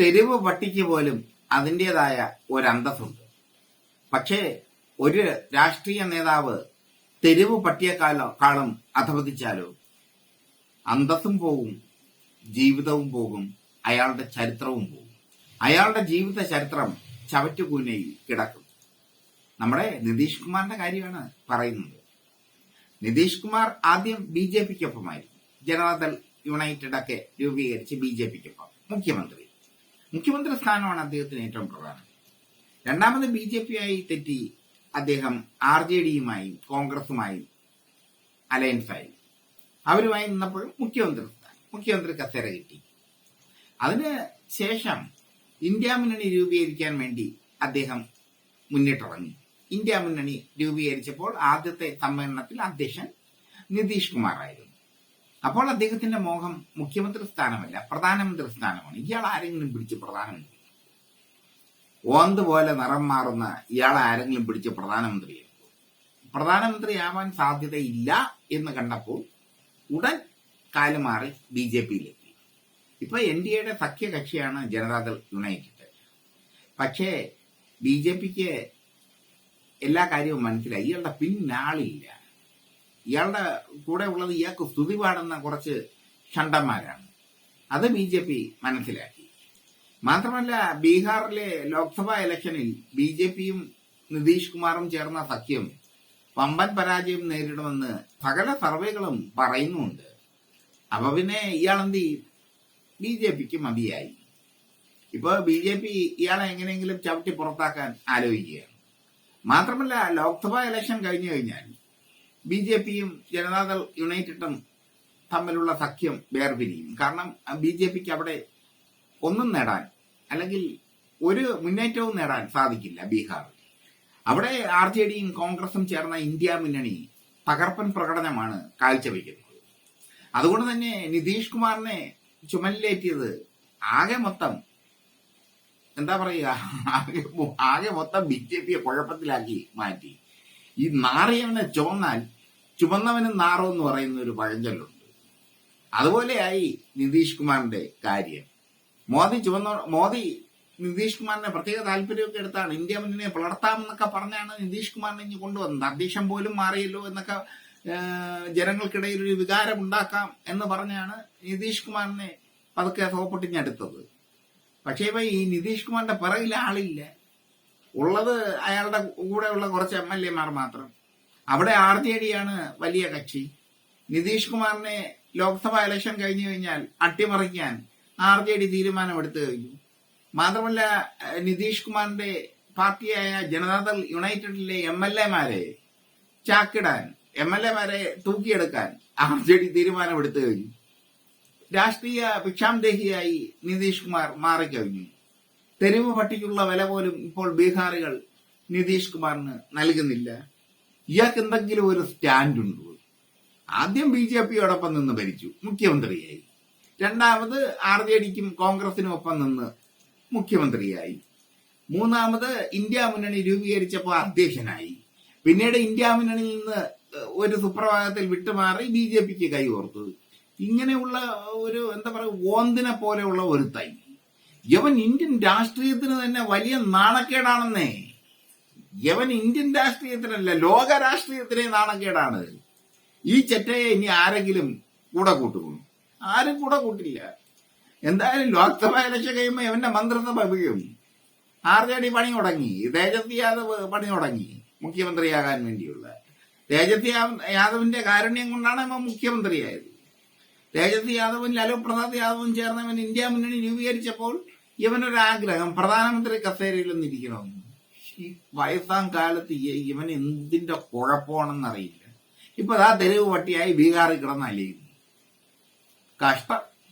തെരുവ് പട്ടിക്ക് പോലും അതിന്റെതായ ഒരന്തസ്സുണ്ട്. പക്ഷേ ഒരു രാഷ്ട്രീയ നേതാവ് തെരുവ് പട്ടിയെക്കാളും അധപതിച്ചാലോ? അന്തസ്സും പോകും ജീവിതവും പോകും അയാളുടെ ചരിത്രവും പോകും അയാളുടെ ജീവിത ചരിത്രം ചവറ്റുകൂനയിൽ കിടക്കും. നമ്മുടെ നിതീഷ് കുമാറിന്റെ കാര്യമാണ് പറയുന്നത്. നിതീഷ് കുമാർ ആദ്യം ബി ജെ പിക്കൊപ്പമായിരുന്നു. ജനതാദൾ യുണൈറ്റഡ് ഒക്കെ രൂപീകരിച്ച് ബി ജെ പിക്കൊപ്പം. മുഖ്യമന്ത്രി. മുഖ്യമന്ത്രി സ്ഥാനമാണ് അദ്ദേഹത്തിന് ഏറ്റവും പ്രധാനം. രണ്ടാമത് ബി ജെ പി ആയി തെറ്റി അദ്ദേഹം ആർ ജെ ഡിയുമായും കോൺഗ്രസുമായും അലയൻസായി. അവരുമായി നിന്നപ്പോഴും മുഖ്യമന്ത്രി സ്ഥാനം മുഖ്യമന്ത്രി കസേര കിട്ടി. അതിന് ശേഷം ഇന്ത്യ മുന്നണി രൂപീകരിക്കാൻ വേണ്ടി അദ്ദേഹം മുന്നിട്ടിറങ്ങി. ഇന്ത്യ മുന്നണി രൂപീകരിച്ചപ്പോൾ ആദ്യത്തെ സമ്മേളനത്തിൽ അധ്യക്ഷൻ നിതീഷ് കുമാർ ആയിരുന്നു അപ്പോൾ അദ്ദേഹത്തിന്റെ മോഹം മുഖ്യമന്ത്രി സ്ഥാനമല്ല പ്രധാനമന്ത്രി സ്ഥാനമാണ്. ഇയാൾ ആരെങ്കിലും പിടിച്ച് പ്രധാനമന്ത്രി? ഓന്ത് പോലെ നിറം മാറുന്ന ഇയാൾ ആരെങ്കിലും പിടിച്ച് പ്രധാനമന്ത്രിയാക്കും പ്രധാനമന്ത്രിയാവാൻ സാധ്യതയില്ല എന്ന് കണ്ടപ്പോൾ ഉടൻ കാലുമാറി ബി ജെ പിയിലെത്തി. ഇപ്പൊ എൻ ഡി എയുടെ സഖ്യകക്ഷിയാണ് ജനതാദൾ യുണൈറ്റഡ് പക്ഷേ ബി ജെ പിക്ക് എല്ലാ കാര്യവും മനസ്സിലായി. ഇയാളുടെ പിന്നാളില്ല. ഇയാളുടെ കൂടെ ഉള്ളത് ഇയാൾക്ക് സ്തുതി പാടുന്ന കുറച്ച് ഷണ്ടന്മാരാണ് അത് ബി ജെ പി മനസ്സിലാക്കി. മാത്രമല്ല ബീഹാറിലെ ലോക്സഭാ ഇലക്ഷനിൽ ബി ജെ പിയും നിതീഷ് കുമാറും ചേർന്ന സഖ്യം പമ്പൻ പരാജയം നേരിടുമെന്ന് സകല സർവേകളും പറയുന്നുണ്ട്. അപ്പൊ പിന്നെ ഇയാളെന്ത് ബി ജെ പിക്ക് മതിയായി. ഇപ്പൊ ബി ജെ പി ഇയാളെ എങ്ങനെയെങ്കിലും ചവിട്ടി പുറത്താക്കാൻ ആലോചിക്കുകയാണ്. മാത്രമല്ല ലോക്സഭാ ഇലക്ഷൻ കഴിഞ്ഞു കഴിഞ്ഞാൽ ബി ജെ പിയും ജനതാദൾ യുണൈറ്റഡും തമ്മിലുള്ള സഖ്യം വേർപിരിയും. കാരണം ബി ജെ പിക്ക് അവിടെ ഒന്നും നേടാൻ അല്ലെങ്കിൽ ഒരു മുന്നേറ്റവും നേടാൻ സാധിക്കില്ല ബീഹാറിൽ. അവിടെ ആർ ജെ ഡിയും കോൺഗ്രസും ചേർന്ന ഇന്ത്യ മുന്നണി തകർപ്പൻ പ്രകടനമാണ് കാഴ്ചവെക്കുന്നത്. അതുകൊണ്ട് തന്നെ നിതീഷ് കുമാറിനെ ചുമലിലേറ്റിയത് ആകെ മൊത്തം എന്താ പറയുക ആകെ ആകെ മൊത്തം ബി ജെ പിയെ കുഴപ്പത്തിലാക്കി മാറ്റി. ഈ നാറിയവനെ ചുമന്നാൽ ചുമന്നവനും നാറോ എന്ന് പറയുന്ന ഒരു പഴഞ്ചൊല്ലുണ്ട്. അതുപോലെയായി നിതീഷ് കുമാറിന്റെ കാര്യം. മോദി ചുമന്ന മോദി നിതീഷ് കുമാറിന്റെ പ്രത്യേക താല്പര്യമൊക്കെ എടുത്താണ്. ഇന്ത്യ മുന്നിനെ പുലർത്താമെന്നൊക്കെ പറഞ്ഞാണ് നിതീഷ് കുമാറിനെ ഇനി കൊണ്ടുവന്നത്. അധ്യക്ഷൻ പോലും മാറിയല്ലോ എന്നൊക്കെ ജനങ്ങൾക്കിടയിൽ ഒരു വികാരം ഉണ്ടാക്കാം എന്ന് പറഞ്ഞാണ് നിതീഷ് കുമാറിനെ പതുക്കെ സോപ്പൊട്ടിഞ്ഞെടുത്തത് പക്ഷേ ഇപ്പൊ ഈ നിതീഷ് കുമാറിന്റെ പിറകിൽ ആളില്ല. ഉള്ളത് അയാളുടെ കൂടെയുള്ള കുറച്ച് എം എൽ എമാർ മാത്രം. അവിടെ ആർ ജെ ഡി ആണ് വലിയ കക്ഷി. നിതീഷ് കുമാറിനെ ലോക്സഭാ ഇലക്ഷൻ കഴിഞ്ഞു കഴിഞ്ഞാൽ അട്ടിമറിക്കാൻ ആർ ജെ ഡി തീരുമാനമെടുത്തു കഴിഞ്ഞു. മാത്രമല്ല നിതീഷ് കുമാറിന്റെ പാർട്ടിയായ ജനതാദൾ യുണൈറ്റഡിലെ എം എൽ എമാരെ ചാക്കിടാൻ എം എൽ എമാരെ തൂക്കിയെടുക്കാൻ ആർ ജെ ഡി തീരുമാനമെടുത്തു കഴിഞ്ഞു. രാഷ്ട്രീയ ഭിക്ഷാംദേഹിയായി നിതീഷ് കുമാർ മാറിക്കഴിഞ്ഞു. തെരുവ് പട്ടിക്കുള്ള വില പോലും ഇപ്പോൾ ബീഹാറുകൾ നിതീഷ് കുമാറിന് നൽകുന്നില്ല. ഇയാൾക്ക് എന്തെങ്കിലും ഒരു സ്റ്റാൻഡ് ഉണ്ടോ ആദ്യം ബി ജെ പിയോടൊപ്പം നിന്ന് ഭരിച്ചു മുഖ്യമന്ത്രിയായി. രണ്ടാമത് ആർ ജെ ഡിക്കും കോൺഗ്രസിനും ഒപ്പം നിന്ന് മുഖ്യമന്ത്രിയായി. മൂന്നാമത് ഇന്ത്യ മുന്നണി രൂപീകരിച്ചപ്പോൾ അധ്യക്ഷനായി. പിന്നീട് ഇന്ത്യ മുന്നണിയിൽ നിന്ന് ഒരു സുപ്രഭാതത്തിൽ വിട്ടുമാറി ബി ജെ പിക്ക് കൈകോർത്തു. ഇങ്ങനെയുള്ള ഒരു എന്താ പറയുക ഓന്തിനെ പോലെയുള്ള ഒരു തൈ യവൻ ഇന്ത്യൻ രാഷ്ട്രീയത്തിന് തന്നെ വലിയ നാണക്കേടാണെന്നേ. യവൻ ഇന്ത്യൻ രാഷ്ട്രീയത്തിനല്ല ലോക രാഷ്ട്രീയത്തിനെ നാണക്കേടാണ്. ഈ ചെറ്റയെ ഇനി ആരെങ്കിലും കൂടെ കൂട്ടുകൊള്ളു ആരും കൂടെ കൂട്ടില്ല. എന്തായാലും ലോക്സഭ ഇലക്ഷൻ കഴിയുമ്പോൾ ഇവന്റെ മന്ത്രിസഭ വീഴും ആർ ജെ ഡി പണി തുടങ്ങി തേജസ്വി യാദവ് പണി തുടങ്ങി മുഖ്യമന്ത്രിയാകാൻ വേണ്ടിയുള്ള. തേജസ്വി യാദവിന്റെ കാരുണ്യം കൊണ്ടാണ് ഇവൻ മുഖ്യമന്ത്രിയായത്. തേജസ്വി യാദവും ലാലു പ്രസാദ് യാദവും ചേർന്ന് ഇവൻ ഇന്ത്യ മുന്നണി രൂപീകരിച്ചപ്പോൾ ഇവനൊരാഗ്രഹം പ്രധാനമന്ത്രി കസേരയിൽ ഒന്നിരിക്കണമെന്ന്. ഈ വയസ്സാം കാലത്ത് ഇവൻ എന്തിന്റെ കുഴപ്പമാണെന്നറിയില്ല. ഇപ്പൊ ആ തെരുവ് പട്ടിയായി ബീഹാറിൽ കിടന്ന് അലിയുന്നു. കഷ്ടം.